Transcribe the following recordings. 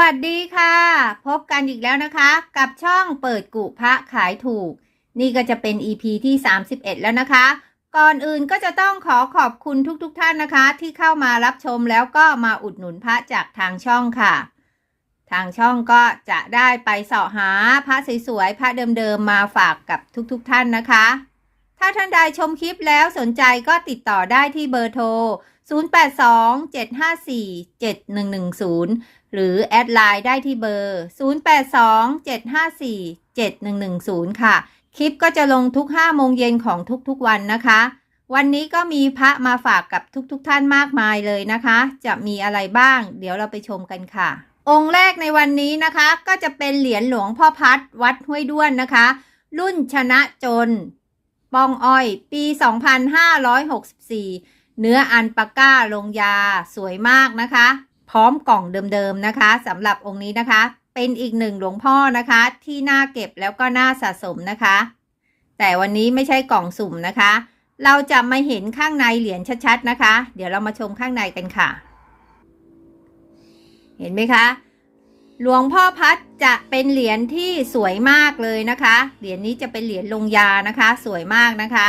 สวัสดีค่ะ พบกันอีกแล้วนะคะ กับช่องเปิดกุพระขายถูก นี่ก็จะเป็น EP ที่ 31 แล้วนะคะ ก่อนอื่นก็จะต้องขอขอบคุณทุกๆทท่านนะคะ ที่เข้ามารับชมแล้วก็มาอุดหนุนพระจากทางช่องค่ะ ทางช่องก็จะได้ไปเสาะหาพระสวยๆพระเดิมๆมาฝากกับทุกๆทท่านนะคะ ถ้าท่านใดชมคลิปแล้วสนใจก็ติดต่อได้ที่เบอร์โทร 0827547110 หรือแอดไลน์ได้ที่เบอร์ 0827547110 ค่ะ คลิปก็จะลงทุก 5 โมงเย็นของทุกๆวันนะคะ วันนี้ก็มีพระมาฝากกับทุกๆทท่านมากมายเลยนะคะ จะมีอะไรบ้าง เดี๋ยวเราไปชมกันค่ะ องค์แรกในวันนี้นะคะ ก็จะเป็นเหรียญหลวงพ่อพัดวัดห้วยด้วนนะคะ รุ่นชนะจน ปองอ้อย ปี 2564 เนื้ออันปาก้าลงยาสวยมากนะคะ พร้อมกล่องเดิมๆนะคะสำหรับองค์นี้นะคะ เป็นอีกหนึ่งหลวงพ่อนะคะ ที่น่าเก็บแล้วก็น่าสะสมนะคะ แต่วันนี้ไม่ใช่กล่องสุ่มนะคะ เราจะมาเห็นข้างในเหรียญชัดๆนะคะ เดี๋ยวเรามาชมข้างในกันค่ะ เห็นไหมคะหลวงพ่อพัดจะเป็นเหรียญที่สวยมากเลยนะคะ เหรียญนี้จะเป็นเหรียญลงยานะคะ สวยมากนะคะ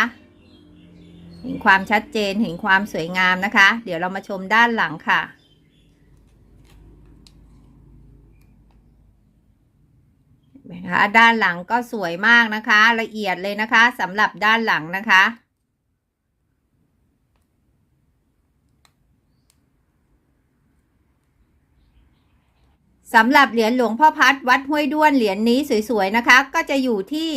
เห็นความชัดเจนเห็นความสวยงามนะคะ เดี๋ยวเรามาชมด้านหลังค่ะเห็นไหมคะด้านหลังก็สวยมากนะคะ ละเอียดเลยนะคะสำหรับด้านหลังนะคะสำหรับเหรียญหลวงพ่อพัดวัดห้วยด้วนเหรียญนี้สวยๆนะคะ ก็จะอยู่ที่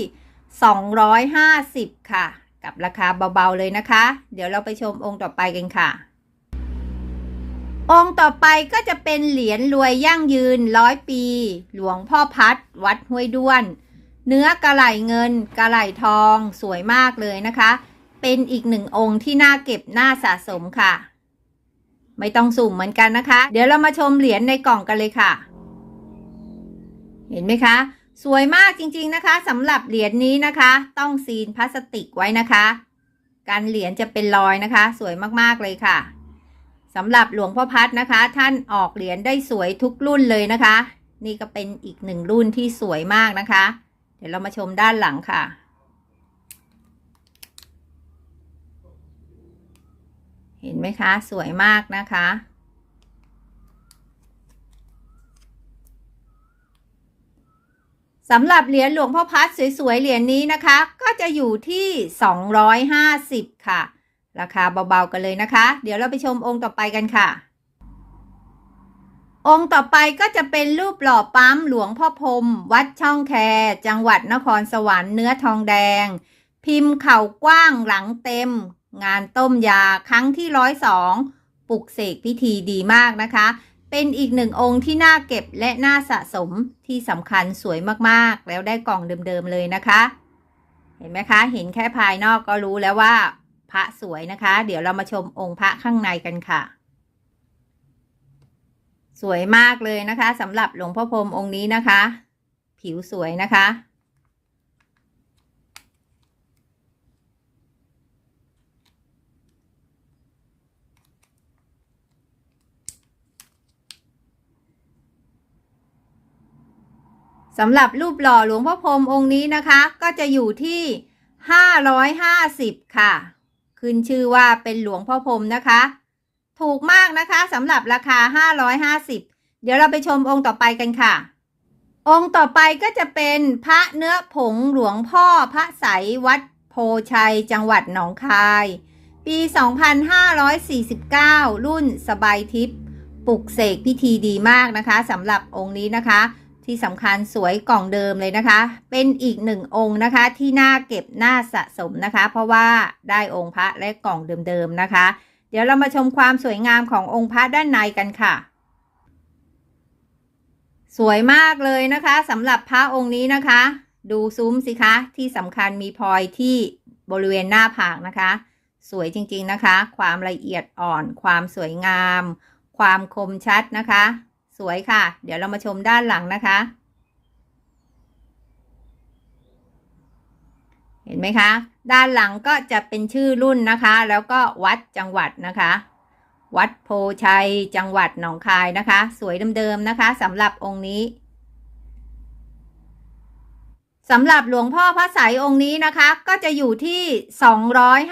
250 ค่ะ กับราคาเบาๆเลยนะคะ เดี๋ยวเราไปชมองค์ต่อไปกันค่ะ องค์ต่อไปก็จะเป็นเหรียญรวยยั่งยืนร้อยปี หลวงพ่อพัด วัดห้วยด้วน เนื้อกระไหลเงินกระไหลทองสวยมากเลยนะคะ เป็นอีกหนึ่งองค์ที่น่าเก็บน่าสะสมค่ะ ไม่ต้องสุ่มเหมือนกันนะคะ เดี๋ยวเรามาชมเหรียญในกล่องกันเลยค่ะ เห็นไหมคะ สวยมากจริงๆนะคะสำหรับเหรียญนี้นะคะ ต้องซีนพลาสติกไว้นะคะ การเหรียญจะเป็นรอยนะคะ สวยมากๆเลยค่ะสำหรับหลวงพ่อพัดนะคะ ท่านออกเหรียญได้สวยทุกรุ่นเลยนะคะ นี่ก็เป็นอีกหนึ่งรุ่นที่สวยมากนะคะ เดี๋ยวเรามาชมด้านหลังค่ะ เห็นไหมคะ สวยมากนะคะ สำหรับเหรียญหลวงพ่อพัดสวยๆ เหรียญนี้นะคะ ก็จะอยู่ที่ 250 ค่ะ ราคาเบาๆกันเลยนะคะ เดี๋ยวเราไปชมองค์ต่อไปกันค่ะ องค์ต่อไปก็จะเป็นรูปหล่อปั๊มหลวงพ่อพรมวัดช่องแค จังหวัดนครสวรรค์เนื้อทองแดง พิมพ์เข่ากว้างหลังเต็ม งานต้มยาครั้งที่ร้อยสองปลุกเสกพิธีดีมากนะคะ เป็นอีกหนึ่งองค์ที่น่าเก็บและน่าสะสมที่สำคัญสวยมากๆ แล้วได้กล่องเดิมๆเลยนะคะ เห็นไหมคะ เห็นแค่ภายนอกก็รู้แล้วว่า พระสวยนะคะ เดี๋ยวเรามาชมองค์พระข้างในกันค่ะ สวยมากเลยนะคะสำหรับหลวงพ่อพรมองค์นี้นะคะ ผิวสวยนะคะ สำหรับรูปหล่อหลวงพ่อพรมองค์นี้นะคะ ก็จะอยู่ที่ 550 ค่ะ ขึ้นชื่อว่าเป็นหลวงพ่อพรมนะคะ ถูกมากนะคะสำหรับราคา 550 เดี๋ยวเราไปชมองค์ต่อไปกันค่ะ องค์ต่อไปก็จะเป็นพระเนื้อผงหลวงพ่อพระใสยวัดโพชัยจังหวัดหนองคาย ปี 2549 รุ่นสบายทิพย์ปลุกเสกพิธีดีมากนะคะสำหรับองค์นี้นะคะ ที่สำคัญสวยกล่องเดิมเลยนะคะ เป็นอีกหนึ่งองค์นะคะที่น่าเก็บน่าสะสมนะคะ เพราะว่าได้องค์พระและกล่องเดิมๆนะคะ เดี๋ยวเรามาชมความสวยงามขององค์พระด้านในกันค่ะ สวยมากเลยนะคะสำหรับพระองค์นี้นะคะ ดูซุ้มสิคะที่สำคัญมีพลอยที่บริเวณหน้าผากนะคะ สวยจริงๆนะคะ ความละเอียดอ่อน ความสวยงาม ความคมชัดนะคะ สวยค่ะ เดี๋ยวเรามาชมด้านหลังนะคะ เห็นไหมคะ ด้านหลังก็จะเป็นชื่อรุ่นนะคะ แล้วก็วัดจังหวัดนะคะ วัดโพชัยจังหวัดหนองคายนะคะ สวยเดิมๆนะคะสำหรับองค์นี้สำหรับหลวงพ่อพระสายองค์นี้นะคะ ก็จะอยู่ที่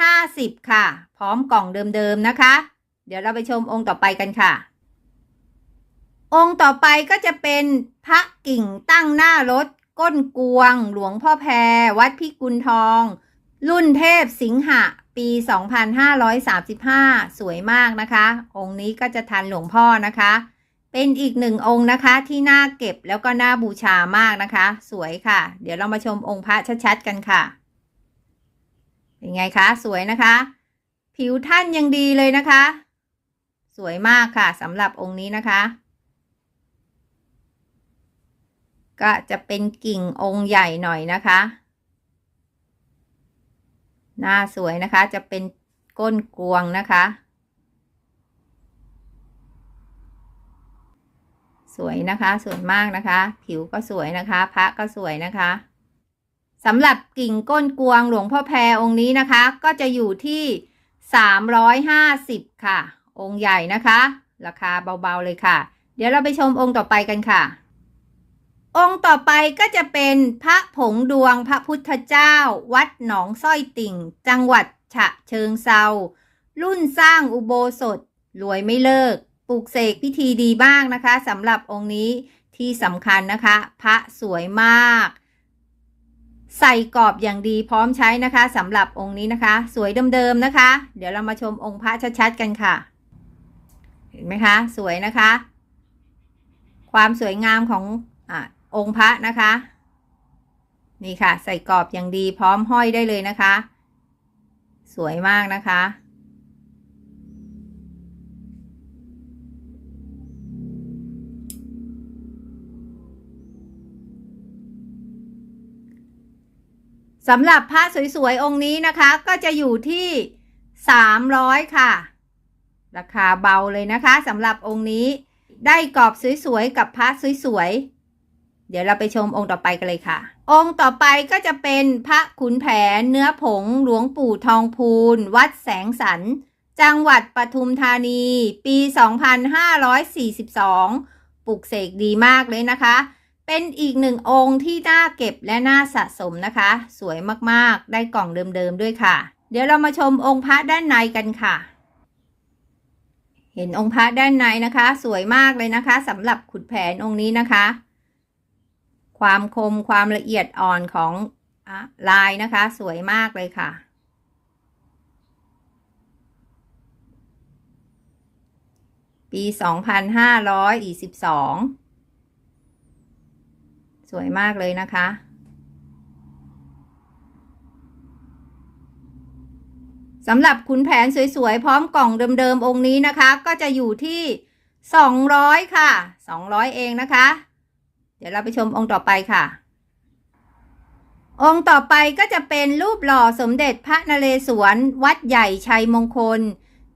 250 ค่ะ พร้อมกล่องเดิมๆนะคะ เดี๋ยวเราไปชมองค์ต่อไปกันค่ะ องค์ต่อไปก็จะเป็นพระกิ่งตั้งหน้ารถ ก้นกวง หลวงพ่อแพร วัดพิกุลทอง รุ่นเทพสิงหะ ปี 2535 สวยมากนะคะ องค์นี้ก็จะทันหลวงพ่อนะคะ เป็นอีกหนึ่งองค์นะคะที่น่าเก็บแล้วก็น่าบูชามากนะคะ สวยค่ะ เดี๋ยวเรามาชมองค์พระชัดๆกันค่ะเป็นไงคะสวยนะคะ ผิวท่านยังดีเลยนะคะ สวยมากค่ะสำหรับองค์นี้นะคะ ก็จะเป็นกิ่งองค์ใหญ่หน่อยนะคะ หน้าสวยนะคะจะเป็นก้นกวงนะคะ สวยนะคะสวยมากนะคะ ผิวก็สวยนะคะ พระก็สวยนะคะสำหรับกิ่งก้นกวงหลวงพ่อแพรองค์นี้นะคะ ก็จะอยู่ที่ 350 ค่ะ องค์ใหญ่นะคะ ราคาเบาๆเลยค่ะ เดี๋ยวเราไปชมองค์ต่อไปกันค่ะ องค์ต่อไปก็จะเป็นพระผงดวงพระพุทธเจ้า วัดหนองสร้อยติ่ง จังหวัดฉะเชิงเซารุ่นสร้างอุโบสถรวยไม่เลิก ปลูกเสกพิธีดีมากนะคะสำหรับองค์นี้ที่สำคัญนะคะ พระสวยมาก ใส่กรอบอย่างดีพร้อมใช้นะคะสำหรับองค์นี้นะคะ สวยเดิมๆนะคะ เดี๋ยวเรามาชมองค์พระชัดๆกันค่ะ เห็นไหมคะ สวยนะคะ ความสวยงามของอะ องค์พระนะคะ นี่ค่ะ ใส่กรอบอย่างดีพร้อมห้อยได้เลยนะคะ สวยมากนะคะ สำหรับผ้าสวยๆ องค์นี้นะคะ ก็จะอยู่ที่ 300 ค่ะ ราคาเบาเลยนะคะสำหรับองค์นี้ได้กรอบสวยๆ กับผ้าสวยๆ เดี๋ยวเราไปชมองค์ต่อไปกันเลยค่ะ องค์ต่อไปก็จะเป็นพระขุนแผนเนื้อผงหลวงปู่ทองพูน วัดแสงสัน จังหวัดปทุมธานี ปี 2542 ปลูกเสกดีมากเลยนะคะ เป็นอีกหนึ่งองค์ที่น่าเก็บและน่าสะสมนะคะ สวยมากๆ ได้กล่องเดิมๆด้วยค่ะ เดี๋ยวเรามาชมองค์พระด้านในกันค่ะ เห็นองค์พระด้านในนะคะ สวยมากเลยนะคะสำหรับขุนแผนองค์นี้นะคะ ความคมความละเอียดอ่อนของลายนะคะ สวยมากเลยค่ะ ปี 2522สวยมากเลยนะคะสำหรับขุนแผนสวยๆ พร้อมกล่องเดิมๆ องค์นี้นะคะ ก็จะอยู่ที่ 200 ค่ะ 200 เองนะคะ เดี๋ยวเราไปชมองค์ต่อไปค่ะ องค์ต่อไปก็จะเป็นรูปหล่อสมเด็จพระนเรศวร วัดใหญ่ชัยมงคล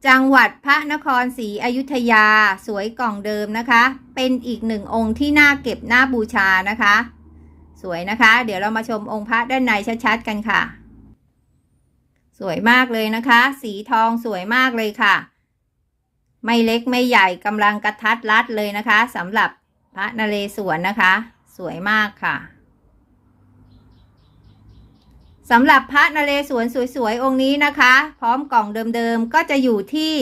จังหวัดพระนครศรีอยุธยา สวยกล่องเดิมนะคะ เป็นอีกหนึ่งองค์ที่น่าเก็บน่าบูชานะคะ สวยนะคะ เดี๋ยวเรามาชมองค์พระด้านในชัดๆกันค่ะ สวยมากเลยนะคะ สีทองสวยมากเลยค่ะ ไม่เล็กไม่ใหญ่กำลังกระทัดรัดเลยนะคะสำหรับ พระนเรศวรนะคะ สวยมากค่ะสำหรับพระนเรศวรสวยๆ องค์นี้นะคะ พร้อมกล่องเดิมๆ ก็จะอยู่ที่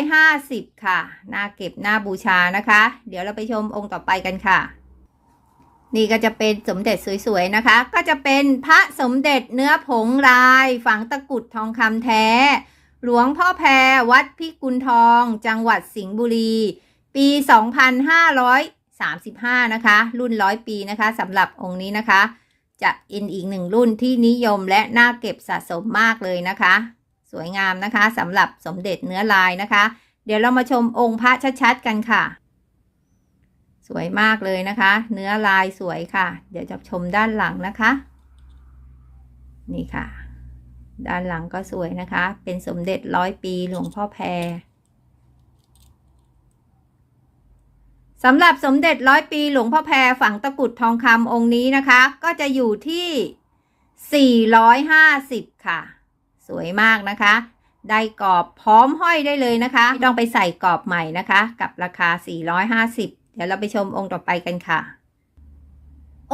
250 ค่ะ น่าเก็บน่าบูชานะคะ เดี๋ยวเราไปชมองค์ต่อไปกันค่ะ นี่ก็จะเป็นสมเด็จสวยๆ นะคะ ก็จะเป็นพระสมเด็จเนื้อผงลาย ฝังตะกุดทองคำแท้ หลวงพ่อแพรวัดพิกุลทอง จังหวัดสิงห์บุรี ปี 2535 นะคะ รุ่นร้อยปีนะคะสำหรับองค์นี้นะคะ จะเป็นอีกหนึ่งรุ่นที่นิยมและน่าเก็บสะสมมากเลยนะคะ สวยงามนะคะสำหรับสมเด็จเนื้อลายนะคะ เดี๋ยวเรามาชมองค์พระชัดๆกันค่ะ สวยมากเลยนะคะ เนื้อลายสวยค่ะ เดี๋ยวจะชมด้านหลังนะคะ นี่ค่ะ ด้านหลังก็สวยนะคะ เป็นสมเด็จร้อยปีหลวงพ่อแพร สำหรับสมเด็จร้อยปีหลวงพ่อแพรฝังตะกรุดทองคำองค์นี้นะคะ ก็จะอยู่ที่ 450 ค่ะ สวยมากนะคะ ได้กรอบพร้อมห้อยได้เลยนะคะไม่ต้องไปใส่กรอบใหม่นะคะ กับราคา 450 เดี๋ยวเราไปชมองค์ต่อไปกันค่ะ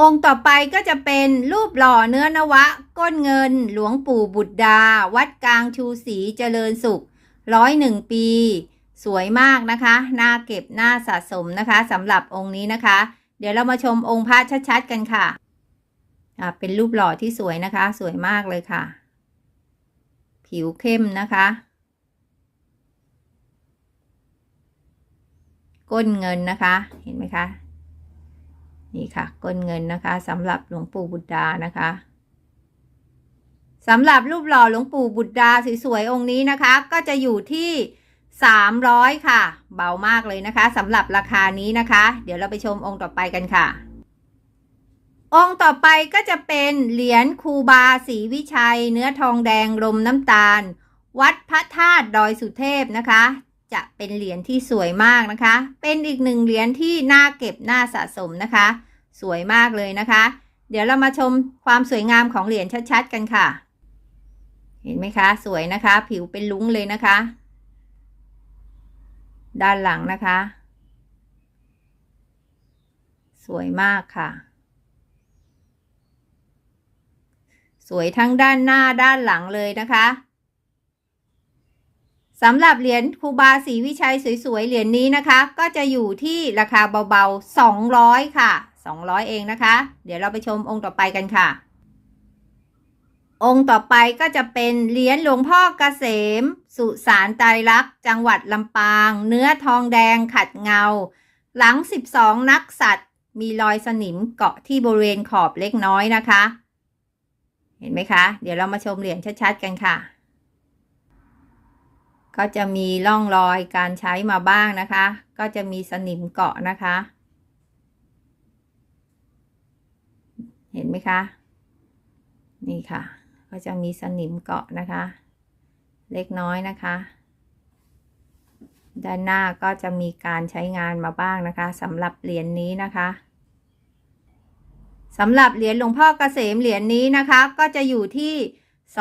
องค์ต่อไปก็จะเป็นรูปหล่อเนื้อนวะ ก้นเงิน หลวงปู่บุตรดา วัดกลางชูศรีเจริญสุขร้อยหนึ่งปี สวยมากนะคะน่าเก็บน่าสะสมนะคะสำหรับองค์นี้นะคะ เดี๋ยวเรามาชมองค์พระชัดๆกันค่ะอ่าเป็นรูปหล่อที่สวยนะคะ สวยมากเลยค่ะ ผิวเข้มนะคะ ก้นเงินนะคะเห็นไหมคะ นี่ค่ะ ก้นเงินนะคะสำหรับหลวงปู่บุตรดานะคะสำหรับรูปหล่อหลวงปู่บุตรดาสวยๆองค์นี้นะคะ ก็จะอยู่ที่ 300 ค่ะ เบามากเลยนะคะสำหรับราคานี้นะคะ เดี๋ยวเราไปชมองค์ต่อไปกันค่ะ องค์ต่อไปก็จะเป็นเหรียญคูบาศรีวิชัย เนื้อทองแดงลมน้ำตาล วัดพระธาตุดอยสุเทพนะคะ จะเป็นเหรียญที่สวยมากนะคะ เป็นอีกหนึ่งเหรียญที่น่าเก็บน่าสะสมนะคะ สวยมากเลยนะคะ เดี๋ยวเรามาชมความสวยงามของเหรียญชัดๆกันค่ะ เห็นไหมคะ สวยนะคะ ผิวเป็นลุ้งเลยนะคะ ด้านหลังนะคะ สวยมากค่ะ สวยทั้งด้านหน้าด้านหลังเลยนะคะสำหรับเหรียญครูบาศรีวิชัยสวยๆเหรียญนี้นะคะ ก็จะอยู่ที่ราคาเบาๆ 200 ค่ะ 200 เองนะคะ เดี๋ยวเราไปชมองค์ต่อไปกันค่ะ องค์ต่อไปก็จะเป็นเหรียญหลวงพ่อเกษม สุสานไตรลักษณ์จังหวัดลำปาง เนื้อทองแดงขัดเงา หลัง 12 นักสัตว์ มีรอยสนิมเกาะที่บริเวณขอบเล็กน้อยนะคะ เห็นไหมคะ เดี๋ยวเรามาชมเหรียญชัดๆกันค่ะ ก็จะมีร่องรอยการใช้มาบ้างนะคะ ก็จะมีสนิมเกาะนะคะ เห็นไหมคะ นี่ค่ะ ก็จะมีสนิมเกาะนะคะ เล็กน้อยนะคะ ด้านหน้าก็จะมีการใช้งานมาบ้างนะคะสำหรับเหรียญนนี้นะคะสำหรับเหรียญหลวงพ่อเกษมเหรียญนนี้นะคะ ก็จะอยู่ที่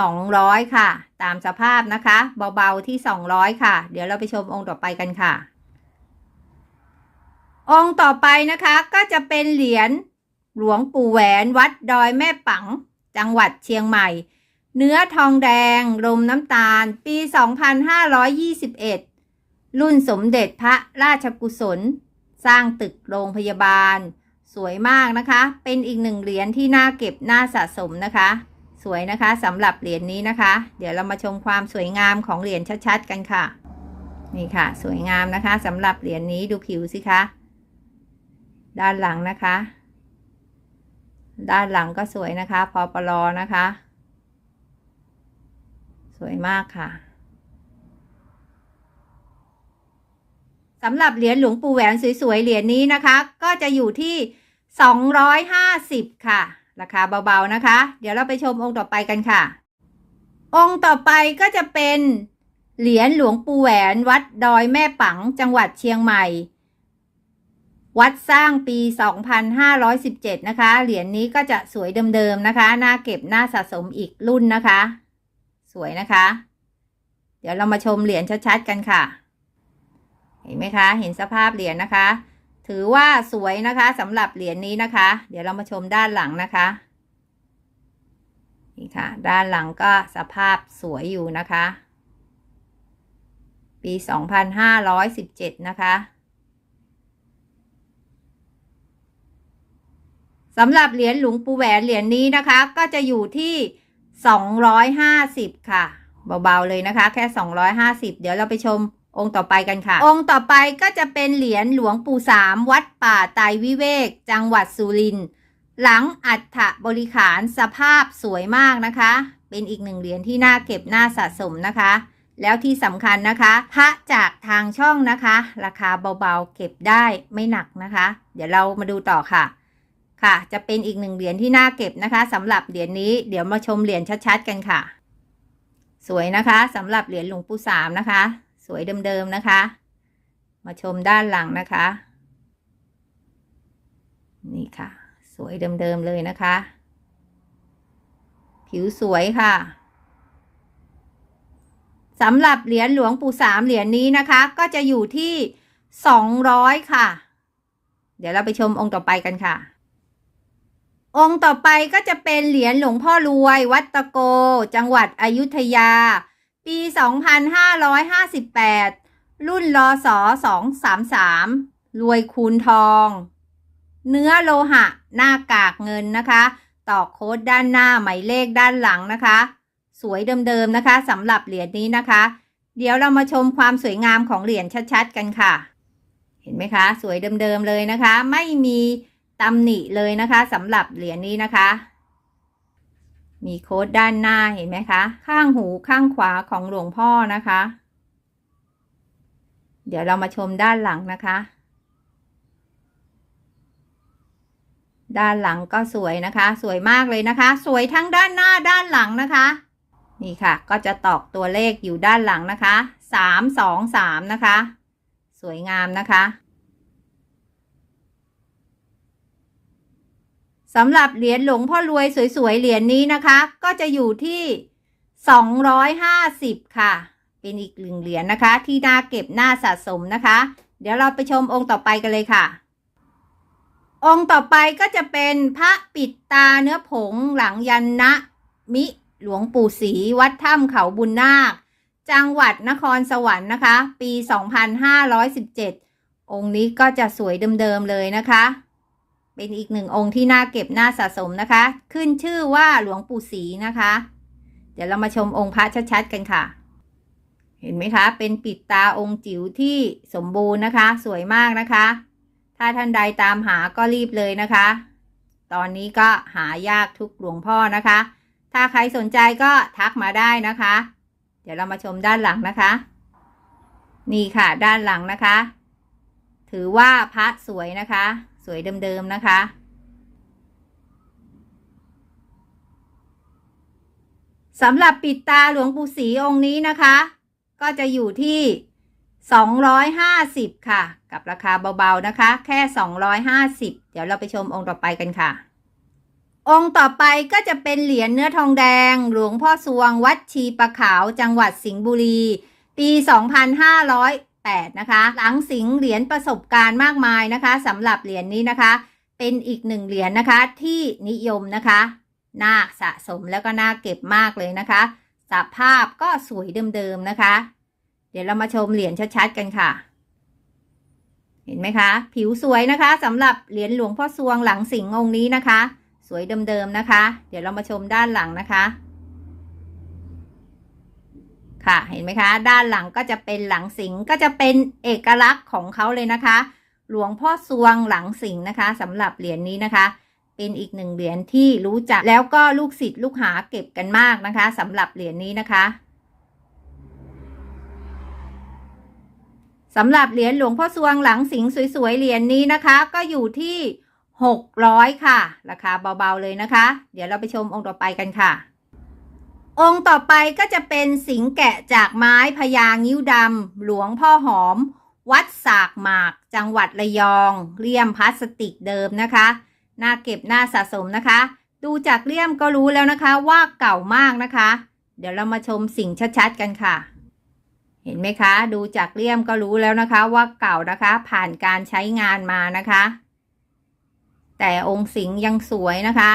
200 ค่ะ ตามสภาพนะคะ เบาๆที่ 200 ค่ะ เดี๋ยวเราไปชมองค์ต่อไปกันค่ะ องค์ต่อไปนะคะก็จะเป็นเหรียญหลวงปู่แหวนวัดดอยแม่ปัง จังหวัดเชียงใหม่ เนื้อทองแดงลมน้ำตาล ปี 2521 รุ่นสมเด็จพระราชกุศล สร้างตึกโรงพยาบาล สวยมากนะคะ เป็นอีกหนึ่งเหรียญที่น่าเก็บน่าสะสมนะคะ สวยนะคะสำหรับเหรียญนนี้นะคะ เดี๋ยวเรามาชมความสวยงามของเหรียญชัดๆกันค่ะ นี่ค่ะ สวยงามนะคะสำหรับเหรียญนนี้ดูผิวสิคะ ด้านหลังนะคะ ด้านหลังก็สวยนะคะ พอปลอนะคะ สวยมากค่ะสำหรับเหรียญหลวงปู่แหวนสวยๆเหรียญนี้นะคะ ก็จะอยู่ที่ 250 ค่ะ ราคาเบาๆนะคะ เดี๋ยวเราไปชมองค์ต่อไปกันค่ะ องค์ต่อไปก็จะเป็นเหรียญหลวงปู่แหวนวัดดอยแม่ปังจังหวัดเชียงใหม่ วัดสร้างปี 2517 นะคะ เหรียญนี้ก็จะสวยเดิมๆนะคะ น่าเก็บน่าสะสมอีกรุ่นนะคะ วยนะคะ เดี๋ยวเรามาชมเหรียญชัดๆกันค่ะ เห็นไหมคะ เห็นสภาพเหรียญนะคะ ถือว่าสวยนะคะสำหรับเหรียญนี้นะคะ เดี๋ยวเรามาชมด้านหลังนะคะนี่ค่ะ ด้านหลังก็สภาพสวยอยู่นะคะ ปี 2517 นะคะสำหรับเหรียญหลวงปู่แหวนเหรียญนี้นะคะ ก็จะอยู่ที่ 250 ค่ะ เบาๆเลยนะคะ แค่ 250 เดี๋ยวเราไปชมองค์ต่อไปกันค่ะ องค์ต่อไปก็จะเป็นเหรียญหลวงปู่สามวัดป่าไตวิเวก จังหวัดสุรินทร์หลังอัฐบริขารสภาพสวยมากนะคะ เป็นอีกหนึ่งเหรียญที่น่าเก็บน่าสะสมนะคะ แล้วที่สำคัญนะคะ พระจากทางช่องนะคะ ราคาเบาๆเก็บได้ไม่หนักนะคะ เดี๋ยวเรามาดูต่อค่ะ ค่ะ จะเป็นอีกหนึ่งเหรียญที่น่าเก็บนะคะสำหรับเหรียญนี้เดี๋ยวมาชมเหรียญชัดๆกันค่ะ สวยนะคะสำหรับเหรียญหลวงปู่สามนะคะ สวยเดิมๆนะคะ มาชมด้านหลังนะคะ นี่ค่ะ สวยเดิมๆเลยนะคะ ผิวสวยค่ะสำหรับเหรียญหลวงปู่สามเหรียญนี้นะคะ ก็จะอยู่ที่สองร้อยค่ะ เดี๋ยวเราไปชมองค์ต่อไปกันค่ะ องค์ต่อไปก็จะเป็นเหรียญหลวงพ่อรวย วัดตะโก จังหวัดอยุธยา ปี 2558 รุ่นรอสอ233 รวยคูณทอง เนื้อโลหะ หน้ากากเงินนะคะตอกโค้ดด้านหน้าหมายเลขด้านหลังนะคะ สวยเดิมๆนะคะสำหรับเหรียญนี้นะคะ เดี๋ยวเรามาชมความสวยงามของเหรียญชัดๆกันค่ะ เห็นไหมคะ สวยเดิมๆเลยนะคะ ไม่มี ตำหนิเลยนะคะสำหรับเหรียญนี้นะคะ มีโค้ดด้านหน้าเห็นไหมคะ ข้างหูข้างขวาของหลวงพ่อนะคะ เดี๋ยวเรามาชมด้านหลังนะคะ ด้านหลังก็สวยนะคะ สวยมากเลยนะคะ สวยทั้งด้านหน้าด้านหลังนะคะ นี่ค่ะ ก็จะตอกตัวเลขอยู่ด้านหลังนะคะสามสองสามนะคะ สวยงามนะคะ สำหรับเหรียญหลวงพ่อรวยสวยๆ เหรียญนี้นะคะ ก็จะอยู่ที่ 250 ค่ะ เป็นอีกหนึ่งเหรียญนะคะ ที่น่าเก็บน่าสะสมนะคะ เดี๋ยวเราไปชมองค์ต่อไปกันเลยค่ะ องค์ต่อไปก็จะเป็นพระปิดตาเนื้อผงหลังยันนะมิหลวงปู่ศรีวัดถ้ำเขาบุญนาค จังหวัดนครสวรรค์นะคะ ปี 2517 องค์นี้ก็จะสวยเดิมๆเลยนะคะ เป็นอีกหนึ่งองค์ที่น่าเก็บน่าสะสมนะคะ ขึ้นชื่อว่าหลวงปู่ศรีนะคะ เดี๋ยวเรามาชมองค์พระชัดๆกันค่ะ เห็นไหมคะ เป็นปิดตาองค์จิ๋วที่สมบูรณ์นะคะ สวยมากนะคะ ถ้าท่านใดตามหาก็รีบเลยนะคะ ตอนนี้ก็หายากทุกหลวงพ่อนะคะ ถ้าใครสนใจก็ทักมาได้นะคะ เดี๋ยวเรามาชมด้านหลังนะคะ นี่ค่ะด้านหลังนะคะ ถือว่าพระสวยนะคะ สวยเดิม ๆ นะคะ สำหรับปิดตาหลวงปู่ศรีองค์นี้นะคะ ก็จะอยู่ที่ 250 ค่ะ กับราคาเบา ๆ นะคะ แค่ 250 เดี๋ยวเราไปชมองค์ต่อไปกันค่ะ องค์ต่อไปก็จะเป็นเหรียญเนื้อทองแดง หลวงพ่อสวงวัดชีประขาวจังหวัดสิงห์บุรี ปี 8 นะคะ หลังสิงเหรียญประสบการณ์มากมายนะคะสำหรับเหรียญนี้นะคะ เป็นอีกหนึ่งเหรียญนะคะที่นิยมนะคะน่าสะสมแล้วก็น่าเก็บมากเลยนะคะ สภาพก็สวยเดิมๆนะคะ เดี๋ยวเรามาชมเหรียญชัดๆกันค่ะ เห็นไหมคะ ผิวสวยนะคะสำหรับเหรียญหลวงพ่อสวงหลังสิงองค์นี้นะคะ สวยเดิมๆนะคะ เดี๋ยวเรามาชมด้านหลังนะคะ ค่ะเห็นไหมคะ ด้านหลังก็จะเป็นหลังสิงก็จะเป็นเอกลักษณ์ของเขาเลยนะคะ หลวงพ่อสวงหลังสิงนะคะสำหรับเหรียญนี้นะคะ เป็นอีกหนึ่งเหรียญที่รู้จักแล้วก็ลูกศิษย์ลูกหาเก็บกันมากนะคะสำหรับเหรียญนี้นะคะสำหรับเหรียญหลวงพ่อสวงหลังสิงสวยๆเหรียญนี้นะคะ ก็อยู่ที่ 600 ค่ะ ราคาเบาๆเลยนะคะ เดี๋ยวเราไปชมองค์ต่อไปกันค่ะ องค์ต่อไปก็จะเป็นสิงแกะจากไม้พญางิ้วดำหลวงพ่อหอม วัดสากหมาก จังหวัดระยองเลี่ยมพลาสติกเดิมนะคะน่าเก็บน่าสะสมนะคะ ดูจากเลี่ยมก็รู้แล้วนะคะว่าเก่ามากนะคะ เดี๋ยวเรามาชมสิ่งชัดๆกันค่ะ เห็นไหมคะ ดูจากเลี่ยมก็รู้แล้วนะคะว่าเก่านะคะ ผ่านการใช้งานมานะคะ แต่องค์สิงห์ยังสวยนะคะ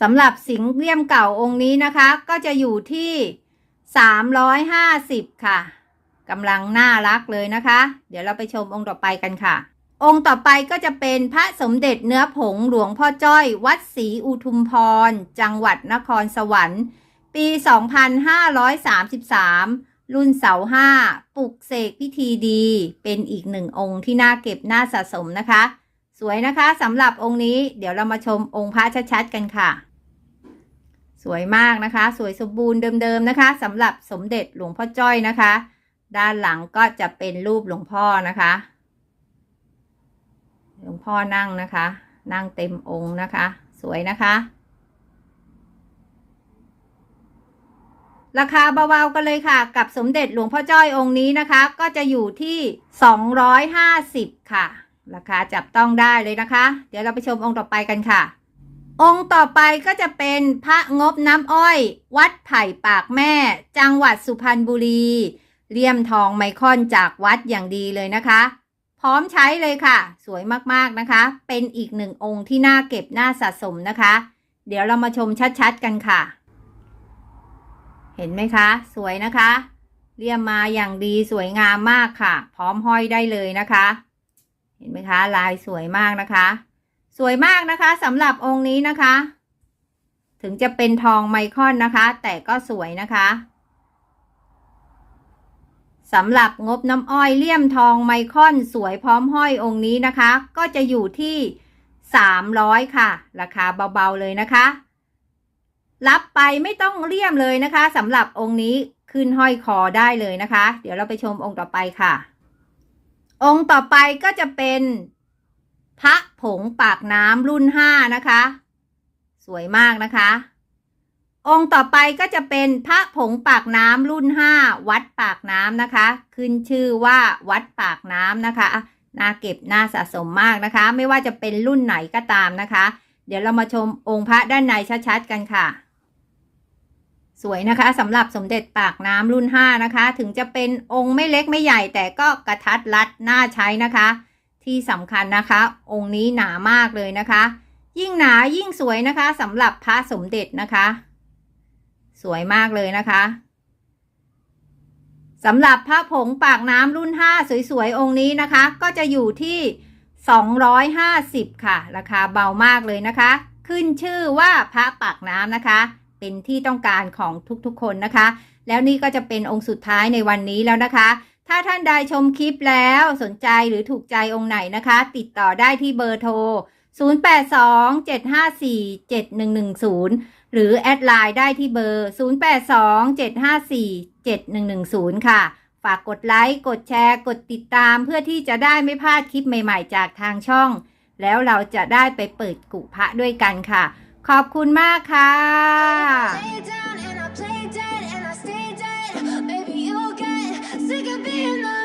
สำหรับสิงเลี่ยมเก่าองค์นี้นะคะ ก็จะอยู่ที่ 350 ค่ะกำลังน่ารักเลยนะคะ เดี๋ยวเราไปชมองค์ต่อไปกันค่ะ องค์ต่อไปก็จะเป็นพระสมเด็จเนื้อผงหลวงพ่อจ้อย วัดศรีอุทุมพร จังหวัดนครสวรรค์ ปี 2533 รุ่นเสาห้าปลุกเสกพิธีดี เป็นอีกหนึ่งองค์ที่น่าเก็บน่าสะสมนะคะ สวยนะคะสำหรับองค์นี้เดี๋ยวเรามาชมองค์พระชัดๆกันค่ะ สวยมากนะคะ สวยสมบูรณ์เดิมๆนะคะสำหรับสมเด็จหลวงพ่อจ้อยนะคะ ด้านหลังก็จะเป็นรูปหลวงพ่อนะคะ หลวงพ่อนั่งนะคะ นั่งเต็มองค์นะคะ สวยนะคะ ราคาเบาๆกันเลยค่ะ กับสมเด็จหลวงพ่อจ้อยองค์นี้นะคะ ก็จะอยู่ที่ 250 ค่ะ ราคาจับต้องได้เลยนะคะ เดี๋ยวเราไปชมองค์ต่อไปกันค่ะ องค์ต่อไปก็จะเป็นพระงบน้ำอ้อย วัดไผ่ปากแม่ จังหวัดสุพรรณบุรี เลี่ยมทองไมคอนจากวัดอย่างดีเลยนะคะ พร้อมใช้เลยค่ะ สวยมากๆนะคะ เป็นอีกหนึ่งองค์ที่น่าเก็บน่าสะสมนะคะ เดี๋ยวเรามาชมชัดๆกันค่ะ เห็นไหมคะ สวยนะคะ เลี่ยมมาอย่างดีสวยงามมากค่ะ พร้อมห้อยได้เลยนะคะ เห็นไหมคะ ลายสวยมากนะคะ สวยมากนะคะสำหรับองค์นี้นะคะ ถึงจะเป็นทองไมคอนนะคะ แต่ก็สวยนะคะสำหรับงบน้ำอ้อยเลี่ยมทองไมคอนสวยพร้อมห้อยองค์นี้นะคะ ก็จะอยู่ที่ 300 ค่ะ ราคาเบาๆเลยนะคะ รับไปไม่ต้องเลี่ยมเลยนะคะสำหรับองค์นี้ขึ้นห้อยคอได้เลยนะคะ เดี๋ยวเราไปชมองค์ต่อไปค่ะ องค์ต่อไปก็จะเป็น พระผงปากน้ำรุ่นห้านะคะ สวยมากนะคะ องค์ต่อไปก็จะเป็นพระผงปากน้ำรุ่นห้าวัดปากน้ำนะคะ ขึ้นชื่อว่าวัดปากน้ำนะคะน่าเก็บน่าสะสมมากนะคะ ไม่ว่าจะเป็นรุ่นไหนก็ตามนะคะ เดี๋ยวเรามาชมองค์พระด้านในชัดๆกันค่ะ สวยนะคะสำหรับสมเด็จปากน้ำรุ่นห้านะคะ ถึงจะเป็นองค์ไม่เล็กไม่ใหญ่แต่ก็กระทัดรัดน่าใช้นะคะ ที่สำคัญนะคะ องค์นี้หนามากเลยนะคะ ยิ่งหนายิ่งสวยนะคะสำหรับพระสมเด็จนะคะ สวยมากเลยนะคะสำหรับพระผงปากน้ำรุ่น 5 สวยๆ องค์นี้นะคะ ก็จะอยู่ที่ 250 ค่ะ ราคาเบามากเลยนะคะ ขึ้นชื่อว่าพระปากน้ำนะคะ เป็นที่ต้องการของทุกๆคนนะคะ แล้วนี่ก็จะเป็นองค์สุดท้ายในวันนี้แล้วนะคะ ถ้าท่านใดชมคลิปแล้วสนใจหรือถูกใจองค์ไหนนะคะ ติดต่อได้ที่เบอร์โทร 0827547110 หรือแอดไลน์ได้ที่เบอร์ 0827547110 ค่ะ ฝากกดไลค์ กดแชร์ กดติดตามเพื่อที่จะได้ไม่พลาดคลิปใหม่ๆ จากทางช่อง แล้วเราจะได้ไปเปิดกุพระด้วยกันค่ะ ขอบคุณมากค่ะ in the